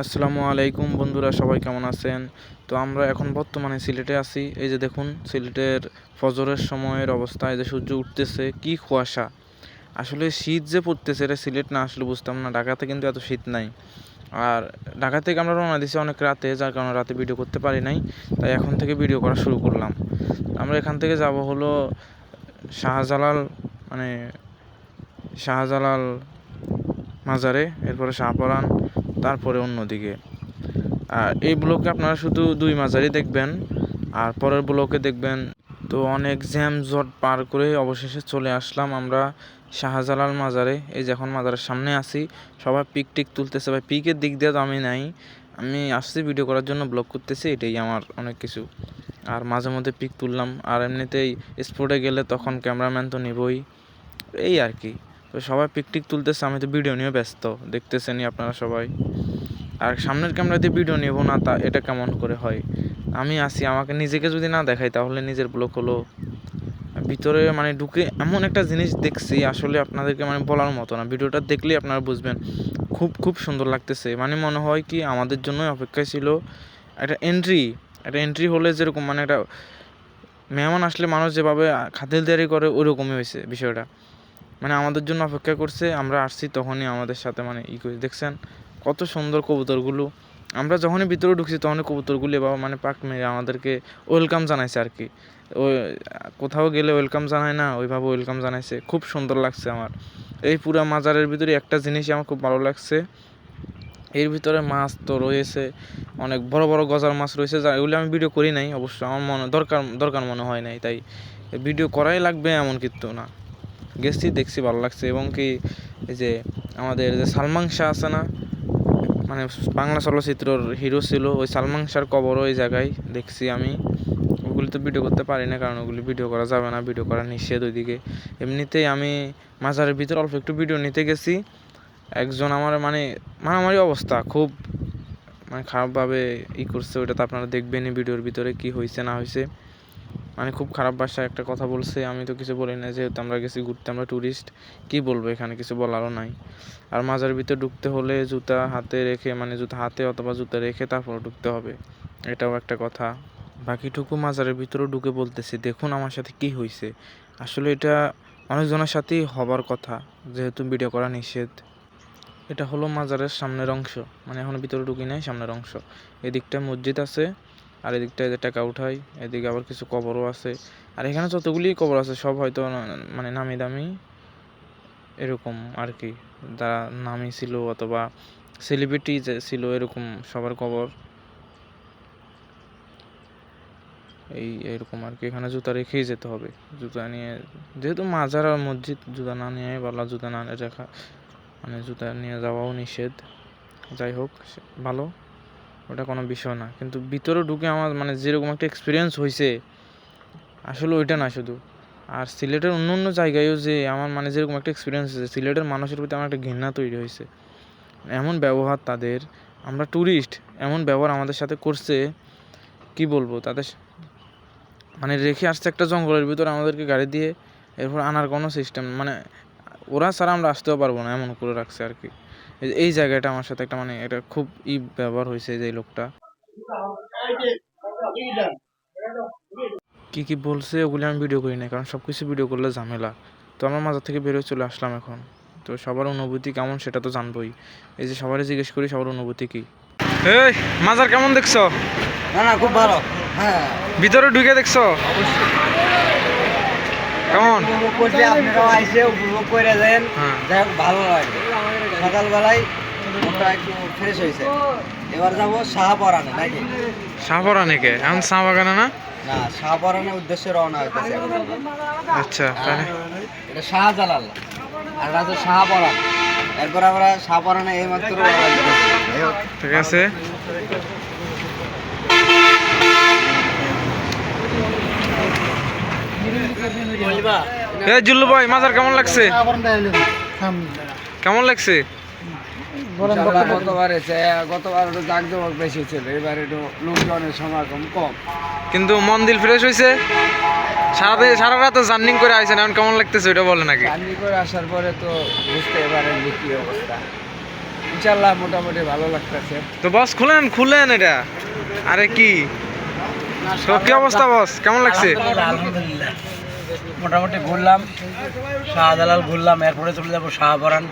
আসসালামু আলাইকুম বন্ধুরা, সবাই কেমন আছেন? তো আমরা এখন বর্তমানে সিলেটে আছি। এই যে দেখুন, সিলেটের ফজরের সময়ের অবস্থা, এই যে সূর্য উঠতেছে, কি কুয়াশা। আসলে শীত যে পড়তেছে, এটা সিলেট না, আসলে বুঝতাম না। ঢাকাতে কিন্তু এত শীত নাই। আর ঢাকা থেকে আমরা রওনা দিছি অনেক রাতে, যার কারণে রাতে ভিডিও করতে পারি নাই। তাই এখন থেকে ভিডিও করা শুরু করলাম। আমরা এখান থেকে যাব হলো শাহজালাল মানে শাহজালাল মাজারে, এরপরে শাহপরান তারপরে অন্যদিকে। আর এই ব্লকে আপনারা শুধু দুই মাজারই দেখবেন, আর পরের ব্লকে দেখবেন, তো অনেক জ্যাম জট পার করে অবশেষে চলে আসলাম আমরা শাহজালাল মাজারে। এই যে এখন মাজারের সামনে আছি, সবাই পিক টিক তুলতেছে। ভাই, পিকের দিক দিয়ে তো আমি নাই, আমি আসছি ভিডিও করার জন্য, ব্লগ করতেছি, এটাই আমার অনেক কিছু। আর মাঝে মধ্যে পিক তুললাম, আর এমনিতেই স্পোর্টে গেলে তখন ক্যামেরাম্যান তো নিবই, এই আর কি। তো সবাই পিক টিক তুলতেছে, আমি তো ভিডিও নিয়ে ব্যস্ত। দেখতেছেনই আপনারা সবাই। আর সামনের ক্যামেরা দিয়ে ভিডিও নেব না তা এটা কেমন করে হয়? আমি আসি আমাকে নিজেকে যদি না দেখাই তাহলে নিজের ব্লগ হলো। ভিতরে মানে ঢুকে এমন একটা জিনিস দেখছি, আসলে আপনাদেরকে মানে বলার মতো না। ভিডিওটা দেখলেই আপনারা বুঝবেন। খুব খুব সুন্দর লাগতেছে। মানে মনে হয় কি, আমাদের জন্যই অপেক্ষায় ছিল একটা এন্ট্রি একটা এন্ট্রি হলে যেরকম মানে একটা মেহমান আসলে মানুষ যেভাবে খাতিরদারি করে ওইরকমই হয়েছে বিষয়টা। মানে আমাদের জন্য অপেক্ষা করছে, আমরা আসছি তখনই আমাদের সাথে মানে ই করে, দেখছেন? কত সুন্দর কবুতরগুলো। আমরা যখনই ভিতরে ঢুকছি তখনই কবুতরগুলো এবার মানে পাক মেরে আমাদেরকে ওয়েলকাম জানাইছে আর কি। ওই, কোথাও গেলে ওয়েলকাম জানায় না, ওইভাবে ওয়েলকাম জানাইছে। খুব সুন্দর লাগছে আমার। এই পুরো মাজারের ভিতরে একটা জিনিসই আমার খুব ভালো লাগছে। এর ভিতরে মাছ তো রয়েছে, অনেক বড় বড় গজার মাছ রয়েছে, যা এগুলো আমি ভিডিও করি নাই, অবশ্য আমার মনে দরকার দরকার মনে হয় নাই, তাই ভিডিও করাই লাগবে এমন কিন্তু না। গেছি, দেখছি, ভালো লাগছে। এবং কি এই যে আমাদের যে সালমান শাহ আছে না মানে বাংলা চলচ্চিত্রর হিরো ছিল, ওই সালমান শাহর কবর ওই জায়গায় দেখছি আমি। ওগুলি তো ভিডিও করতে পারি না, কারণ ওগুলি ভিডিও করা যাবে না ভিডিও করা নিষেধ ওইদিকে। এমনিতেই আমি মাজারের ভিতরে অল্প একটু ভিডিও নিতে গেছি। একজন আমার মানে মারামারি অবস্থা, খুব মানে খারাপভাবে ই করছে, ওইটা তো আপনারা দেখবেনই ভিডিওর ভিতরে কি হয়েছে না হয়েছে মানে খুব খারাপ ভাষায় একটা কথা বলছে, আমি তো কিছু বলি না যেহেতু আমরা গেছি ঘুরতে, আমরা ট্যুরিস্ট কি বলব এখানে কিছু বলারও নাই। আর মাজার ভিতরে ঢুকতে হলে জুতা হাতে রেখে মানে জুতা হাতে অথবা জুতা রেখে তারপর ঢুকতে হবে, এটাও একটা কথা। বাকিটুকু মাজারের ভিতরেও ঢুকে বলতেছি, দেখুন আমার সাথে কি হয়েছে আসলে এটা অনেকজনের সাথেই হবার কথা, যেহেতু ভিডিও করা নিষেধ। এটা হলো মাজারের সামনের অংশ মানে এখন ভিতরে ঢুকি নাই সামনের অংশ। এদিকটা মসজিদ আছে আর এদিকটায় যে টাকা উঠাই, এদিকে আবার কিছু কবরও আছে। আর এখানে যতগুলি কবর আছে, সব হয়তো মানে নামি দামি এরকম আর কি। যারা নামি ছিল অথবা সেলিব্রিটি যে ছিল এরকম সবার কবর। এই, এরকম আর কি। এখানে জুতা রেখেই যেতে হবে। জুতা নিয়ে, যেহেতু মাজার আর মসজিদ, জুতা না নিয়ে বলা জুতা না রেখা মানে জুতা নিয়ে যাওয়াও নিষেধ। যাই হোক ভালো। ওটা কোনো বিষয় না। কিন্তু ভিতরে ঢুকে আমার মানে যেরকম একটা এক্সপিরিয়েন্স হয়েছে আসলে ওইটা না শুধু। আর সিলেটের অন্য অন্য জায়গায়ও যে আমার মানে যেরকম একটা এক্সপিরিয়েন্স হয়েছে সিলেটের মানুষের প্রতি আমার একটা ঘৃণা তৈরি হয়েছে এমন ব্যবহার তাদের, আমরা ট্যুরিস্ট এমন ব্যবহার আমাদের সাথে করছে, কি বলব তাদের মানে রেখে আসছে একটা জঙ্গলের ভিতরে আমাদেরকে গাড়ি দিয়ে, এরপর আনার কোনো সিস্টেম মানে ওরা ছাড়া আমরা আসতেও পারব না এমন করে রাখছে আর কি। এই- জায়গাটা আমার সাথে একটা মানে এটা খুব ই ব্যবহার হয়েছে যে লোকটা। কি কি বলছে ওগুলি আমি ভিডিও করি না কারণ সব কিছু ভিডিও করলে ঝামেলা। তো আমার মাজার থেকে বেরোয় চলে আসলাম এখন। তো সবার অনুভূতি কেমন সেটা তো জানবোই। এই যে সবারই জিজ্ঞেস করি সবার অনুভূতি কি? এই মাজার কেমন দেখছ? না না খুব ভালো। হ্যাঁ। ভিতরে ঢুকে দেখছ? কেমন? আপনারাও আইসে উপভোগ করে দেন। হ্যাঁ। যাই হোক ভালো লাগে। সকালবেলায় মনটা একটু ফ্রেশ হয়েছে। এবার যাব শাহপরানে নাকি? শাহপরা নাকি এখন চা বাগানে না? না শাহপরানের উদ্দেশ্যে রওনা হইতেছে। আচ্ছা তাহলে? এটা শাহজালাল। আর এটা হচ্ছে শাহপরান এরপর আমরা শাহপরানে এই মাত্র ঠিক আছে। এই জুল্লু ভাই মাজার কেমন লাগছে? কেমন লাগছে? গতবার গতবার একটু জাঁকজমক বেশি ছিল এবার একটু লোকজনের সমাগম কম। কিন্তু মন দিল ফ্রেশ হয়েছে সারা রাত জার্নিং করে আইছেন এখন কেমন লাগতেছে ওটা বলে নাকি জার্নি করে আসার পরে তো বুঝতে পারেন যে কি অবস্থা। ইনশাল্লাহ মোটামুটি ভালো লাগতেছে। তো বস খুলেন খুলেন এটা। আরে কি? তো কি অবস্থা বস? কেমন লাগছে? আলহামদুলিল্লাহ মোটামুটি ঘুরলাম শাহজালাল ঘুরলাম এরপরে চলে যাব শাহপরান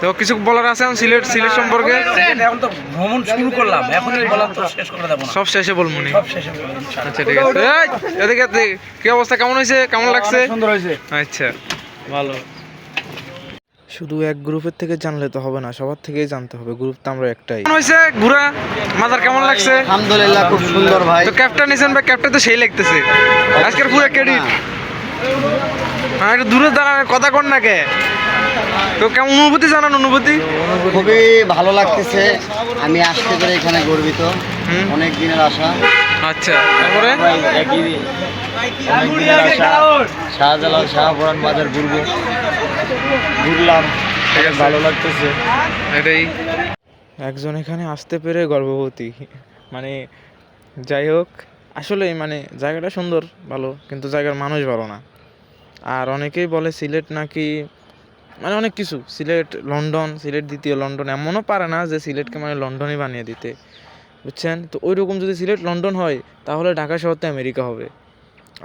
তো কিছু বলার আছে এখন সিলেট সিলেট সম্পর্কে? এখন তো ভ্রমণ শুরু করলাম এখনই বলার তো শেষ করে দেবো সব শেষে বলব নি। সব শেষে বলব আচ্ছা ঠিক আছে। এদিকে। কি অবস্থা কেমন হয়েছে? কেমন লাগছে? সুন্দর হয়েছে। আচ্ছা ভালো। শুধু এক গ্রুপের থেকে জানলে তো হবে না সবার থেকেই জানতে হবে গ্রুপ তো আমরা একটাই। হয়েছে? ঘুরা? মাজার কেমন লাগছে? আলহামদুলিল্লাহ খুব সুন্দর ভাই। তো ক্যাপটা নিছেন ভাই ক্যাপটা তো সেই লাগতেছে। আজকের পুরো ক্রেডিট হ্যাঁ একটু দূরে দাঁড়ান কথা কর না কে? তো কেমন অনুভূতি জানান অনুভূতি? খুবই ভালো লাগতেছে। আমি আসতে পেরে এখানে গর্বিত। হুম। অনেক দিনের আশা। আচ্ছা তারপরে? শাহজালাল শাহপুরান বাজার ঘুরবো। ঘুরলাম ভালো লাগতেছে। এটাই। একজন এখানে আসতে পেরে গর্ভবতী। মানে যাই হোক আসলে মানে জায়গাটা সুন্দর ভালো কিন্তু জায়গার মানুষ ভালো না। আর অনেকেই বলে সিলেট নাকি মানে অনেক কিছু। সিলেট লন্ডন সিলেট দ্বিতীয় লন্ডন এমনও পারে না যে সিলেটকে মানে লন্ডনই বানিয়ে দিতে। বুঝছেন? তো ওই রকম যদি সিলেট, লন্ডন হয়, তাহলে ঢাকা শহর তো আমেরিকা হবে।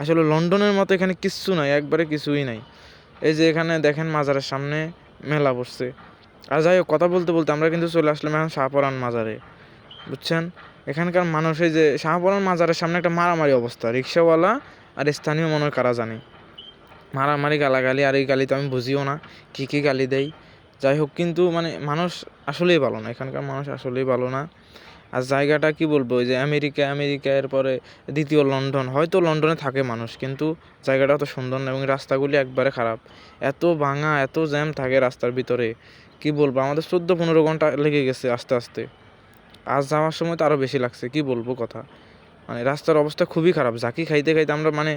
আসলে লন্ডনের মতো এখানে কিচ্ছু নাই, একবারে কিছুই নাই। এই যে এখানে দেখেন মাজারের সামনে মেলা বসছে। আর যাই হোক, কথা বলতে বলতে আমরা কিন্তু চলে আসলাম এখন শাহপরান মাজারে। বুঝছেন? এখানকার মানুষ এই যে শাহপরান মাজারের সামনে একটা মারামারি অবস্থা, রিক্সাওয়ালা আর স্থানীয় মনে কারা জানে? মারামারি, গালাগালি, আর এই গালি তো আমি বুঝিও না, কী কী গালি দেয় যাই হোক, কিন্তু মানে মানুষ আসলেই ভালো না, এখানকার মানুষ আসলেই ভালো না। আর জায়গাটা কি বলব, ওই যে আমেরিকা আমেরিকা এরপরে দ্বিতীয় লন্ডন। হয়তো লন্ডনে থাকে মানুষ, কিন্তু জায়গাটা অত সুন্দর না এবং রাস্তাগুলি একবারে খারাপ। এত ভাঙা, এত জ্যাম থাকে রাস্তার ভিতরে। কি বলব, আমাদের চোদ্দ পনেরো ঘণ্টা লেগে গেছে আস্তে আস্তে। আজ যাওয়ার সময় তো আরও বেশি লাগছে, কি বলব কথা। মানে রাস্তার অবস্থা খুবই খারাপ জাকি খাইতে খাইতে আমরা মানে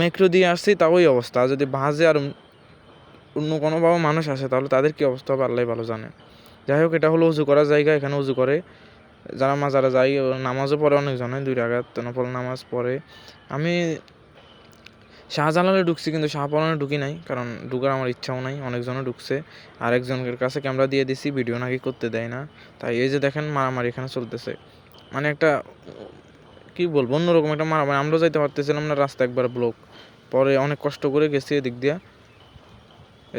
মেট্রো দিয়ে আসছি তাও ওই অবস্থা। যদি বাসে আর অন্য কোনোভাবে মানুষ আসে, তাহলে তাদের কি অবস্থা হবে আল্লাহ ভালো জানে। যাই হোক, এটা হলো উজু করার জায়গা, এখানে উজু করে। যারা মাজারা যায় নামাজও পড়ে অনেকজনে, দুই রাগাত নফল নামাজ পড়ে। আমি শাহজালালে ঢুকছি, কিন্তু শাহপরানে ঢুকি নাই, কারণ ঢুকার আমার ইচ্ছাও নাই, অনেকজনও ঢুকছে। আর একজনের কাছে ক্যামেরা দিয়ে দিছি, ভিডিও নাকি করতে দেয় না। তাই এই যে দেখেন, মারামারি এখানে চলতেছে। মানে একটা, কি বলব, অন্যরকম একটা মারামারি। আমরাও যাইতে পারতেছিলাম না, রাস্তা একবার ব্লক। পরে অনেক কষ্ট করে গেছি এদিক দিয়া।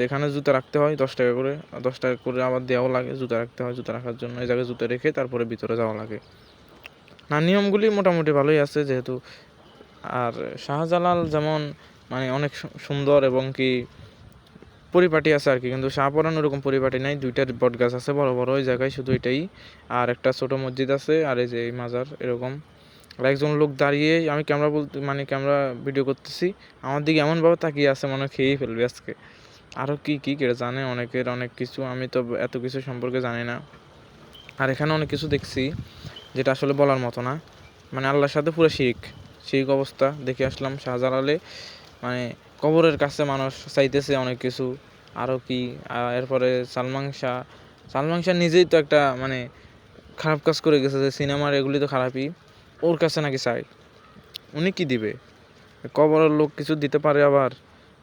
এখানে জুতা রাখতে হয় দশ টাকা করে। দশ টাকা করে আবার দেওয়াও লাগে, জুতা রাখতে হয় জুতা রাখার জন্য। এই জায়গায় জুতা রেখে তারপরে ভিতরে যাওয়া লাগে। না, নিয়মগুলি মোটামুটি ভালোই আছে যেহেতু। আর শাহজালাল যেমন মানে অনেক সুন্দর এবং কি পরিপাটি আছে আর কি। কিন্তু শাহপরান ওরকম পরিপাটি নাই। দুইটা বট গাছ আছে বড় বড়, ওই জায়গায় শুধু এটাই। আর একটা ছোট মসজিদ আছে, আর এই যে এই মাজার এরকম। আর একজন লোক দাঁড়িয়ে, আমি ক্যামেরা বলতে মানে ক্যামেরা ভিডিও করতেছি। আমার দিকে এমনভাবে তাকিয়ে আছে মনে খেয়েই ফেলবে আজকে। আরও কী কী কেটে জানে? অনেকের অনেক কিছু। আমি তো এত কিছু সম্পর্কে জানি না। আর এখানে অনেক কিছু দেখছি যেটা আসলে বলার মতো না। মানে আল্লাহর সাথে পুরো শিরিক। শিরিক অবস্থা। দেখে আসলাম শাহজালালে। মানে কবরের কাছে মানুষ চাইতেছে অনেক কিছু। আরও কি? এরপরে সালমান শাহ। সালমান শাহ নিজেই তো একটা মানে খারাপ কাজ করে গেছে যে সিনেমার এগুলি তো খারাপই। ওর কাছে নাকি চাই। উনি কি দিবে? কবরের লোক কিছু দিতে পারে আবার?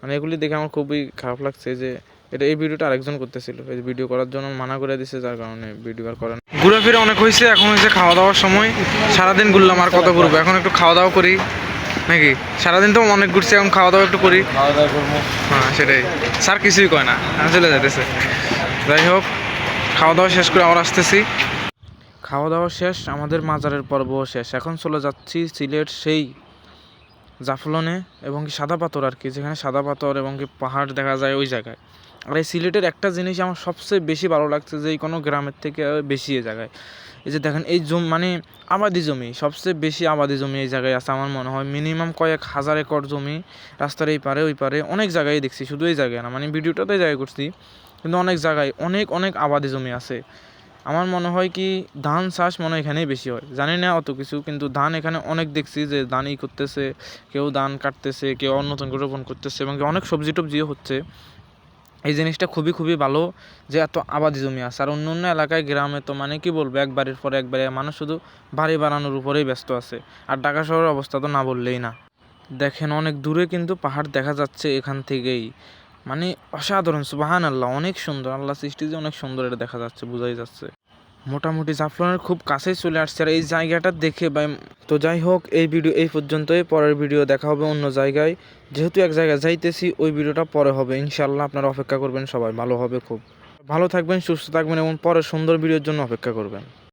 মানে এগুলি দেখে আমার খুবই খারাপ লাগছে যে এটা এই ভিডিওটা আরেকজন করতেছিল। এই ভিডিও করার জন্য মানা করে দিছে যার কারণে ভিডিও আর করেন ঘুরে অনেক হয়েছে এখন হয়েছে খাওয়া দাওয়ার সময়। সারাদিন ঘুরলাম আর কত ঘুরবো? এখন একটু খাওয়া দাওয়া করি। নাকি? সারাদিন তো অনেক ঘুরছি এখন খাওয়া দাওয়া একটু করি। খাওয়া দাওয়া করব। হ্যাঁ সেটাই। স্যার কিছুই কয় না চলে যাইতেছে। যাই হোক খাওয়া দাওয়া শেষ করে আবার আসতেছি। খাওয়া দাওয়া শেষ আমাদের মাজারের পর্বও শেষ। এখন চলে যাচ্ছি সিলেট সেই জাফলনে এবং কি সাদা পাথর আর কি, যেখানে সাদা পাথর এবং কি পাহাড় দেখা যায় ওই জায়গায়। আর এই সিলেটের একটা জিনিস আমার সবচেয়ে বেশি ভালো লাগছে যে কোনো গ্রামের থেকে বেশি এই জায়গায়। এই যে দেখেন, এই জমি মানে আবাদি জমি, সবচেয়ে বেশি আবাদি জমি এই জায়গায় আছে আমার মনে হয়। মিনিমাম কয়েক হাজার একর জমি রাস্তার এই পারে, ওই পারে, অনেক জায়গায় দেখছি। শুধু এই জায়গায় না মানে ভিডিওটা তো জায়গায় করছি। কিন্তু অনেক জায়গায় অনেক অনেক আবাদি জমি আছে। আমার মনে হয় কি, ধান চাষ মনে হয় এখানেই বেশি হয়। জানি না অত কিছু, কিন্তু ধান এখানে অনেক দেখছি যে ধানই করতেছে, কেউ ধান কাটতেছে, কেউ নতুন করে রোপণ করতেছে এবং অনেক সবজি টবজিও হচ্ছে। এই জিনিসটা খুবই খুবই ভালো যে এত আবাদি জমি আছে। আর অন্য অন্য এলাকায়, গ্রামে তো মানে কি বলব এক বাড়ির পরে এক বাড়ি মানুষ শুধু বাড়ি বানানোর উপরেই ব্যস্ত আছে। আর ঢাকা শহরের অবস্থা তো না বললেই না। দেখেন অনেক দূরে কিন্তু পাহাড় দেখা যাচ্ছে এখান থেকেই। মানে অসাধারণ সুবাহান আল্লাহ অনেক সুন্দর আল্লাহ সৃষ্টি যে অনেক সুন্দর এটা দেখা যাচ্ছে, বোঝাই যাচ্ছে। মোটামুটি জাফলনের খুব কাছেই চলে আসছে। আর এই জায়গাটা দেখে বা তো যাই হোক, এই ভিডিও, এই পর্যন্তই। পরের ভিডিও দেখা হবে অন্য জায়গায়। যেহেতু এক জায়গায় যাইতেছি, ওই ভিডিওটা পরে হবে। ইনশাল্লাহ আপনারা অপেক্ষা করবেন সবাই। ভালো হবে খুব। ভালো থাকবেন, সুস্থ থাকবেন এবং পরে সুন্দর ভিডিওর জন্য অপেক্ষা করবেন।